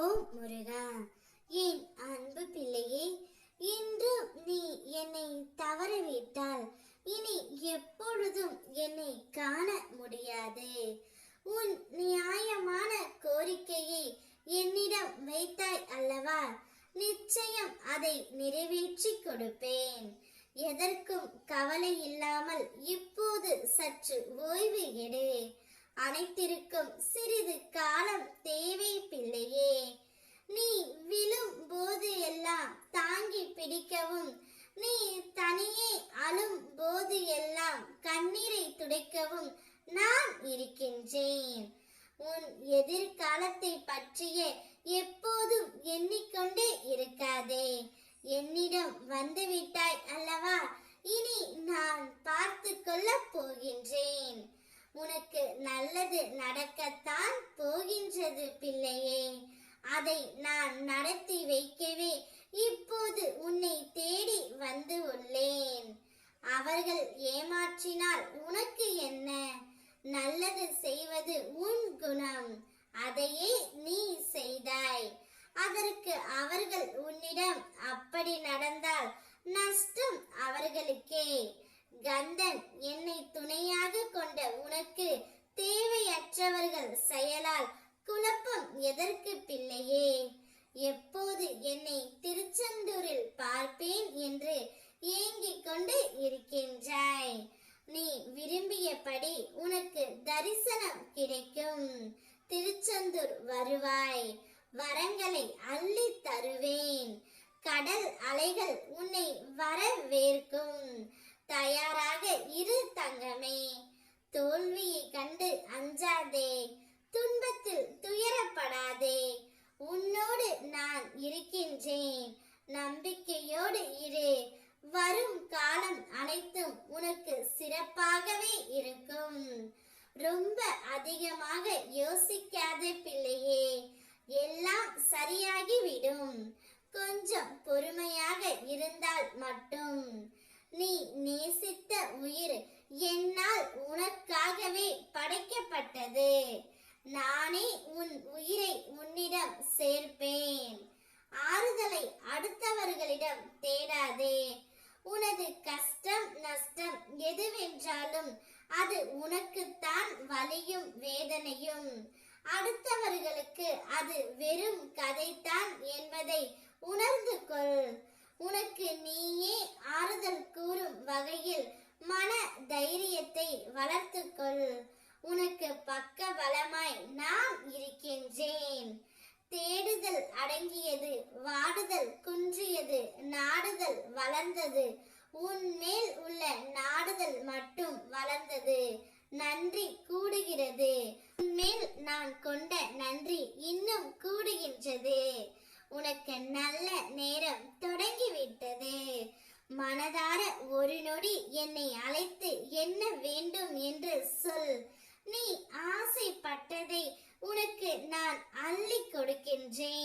ஓம் முருகா என் அன்பு பிள்ளையே இன்று நீ என்னை தவறவிட்டால் இனி எப்பொழுதும் என்னை காண முடியாது. உன் நியாயமான கோரிக்கையை என்னிடம் வைத்தாய் அல்லவா? நிச்சயம் அதை நிறைவேற்றி கொடுப்பேன். எதற்கும் கவலை இல்லாமல் இப்போது சற்று ஓய்வு எடு. அனைத்திற்கும் சிறிது காலம் தேவை பிள்ளையே. நீ விழும் போது எல்லாம் தாங்கி பிடிக்கவும் நீ தனியே அழும் போது எல்லாம் கண்ணீரை துடைக்கவும் நான் இருக்கின்றேன். உன் எதிர்காலத்தை பற்றிய எப்போதும் எண்ணிக்கொண்டே இருக்காதே. என்னிடம் வந்துவிட்டாய் அல்லவா? இனி நான் பார்த்து கொள்ளப் போகின்றேன் உனக்கு நல்லது நடக்கத்தான் போகின்றது பிள்ளையே. அதை நான் நடத்தி வைக்கவே இப்போது உன்னை தேடி வந்து உள்ளேன். அவர்கள் ஏமாற்றினால் உனக்கு என்ன? நல்லது செய்வது உன் குணம். அதையே நீ செய்தாய். அதற்கு அவர்கள் உன்னிடம் அப்படி நடந்தால் நஷ்டம் அவர்களுக்கே. கந்தன் என்னை துணையாக கொண்ட உனக்கு தேவையற்றவர்கள் செயலால் குழப்பம் எதற்கு பிள்ளையே? எப்போது என்னை திருச்செந்தூரில் பார்ப்பேன் என்று ஏங்கிக் கொண்டு இருக்கின்றாய். நீ விரும்பியபடி உனக்கு தரிசனம் கிடைக்கும். திருச்செந்தூர் வருவாய். வரங்களை அள்ளி தருவேன். கடல் அலைகள் உன்னை வரவேற்கும். தயாராக இரு தங்கமே. தோல்வியை கண்டு அஞ்சாதே. துன்பத்தில் துயரப்படாதே. உன்னோடு நான் இருக்கின்றேன். நம்பிக்கையோடு இரு. வரும் காலம் அனைத்தும் உனக்கு சிறப்பாகவே இருக்கும். ரொம்ப அதிகமாக யோசிக்காத பிள்ளையே. நானே உன் உயிரை உன்னிடம் சேர்ப்பேன். ஆறுதலை அடுத்தவர்களிடம் தேடாதே. உனது கஷ்டம் நஷ்டம் எதுவென்றாலும் அது உனக்குத்தான் வலியும் வேதனையும். அடுத்தவர்களுக்கு அது வெறும் கதைத்தான் என்பதை உணர்ந்து கொள். உனக்கு நீயே ஆறுதல் கூறும் வகையில் மன தைரியத்தை வளர்த்துக்கொள் உனக்கு பக்க பலமாய் நான் இருக்கின்றேன். தேடுதல் அடங்கியது வாடுதல் குன்றியது நாடுதல் வளர்ந்தது. உன் மேல் உள்ள நாடுதல் மட்டும் வளர்ந்தது நன்றி கூடுகிறது. உன்மேல் நான் கொண்ட நன்றி இன்னும் கூடுகின்றது. உனக்கு நல்ல நேரம் தொடங்கிவிட்டது. மனதார ஒரு நொடி என்னை அழைத்து என்ன வேண்டும் என்று சொல். நீ ஆசைப்பட்டதை உனக்கு நான் அள்ளி கொடுக்கின்றேன்.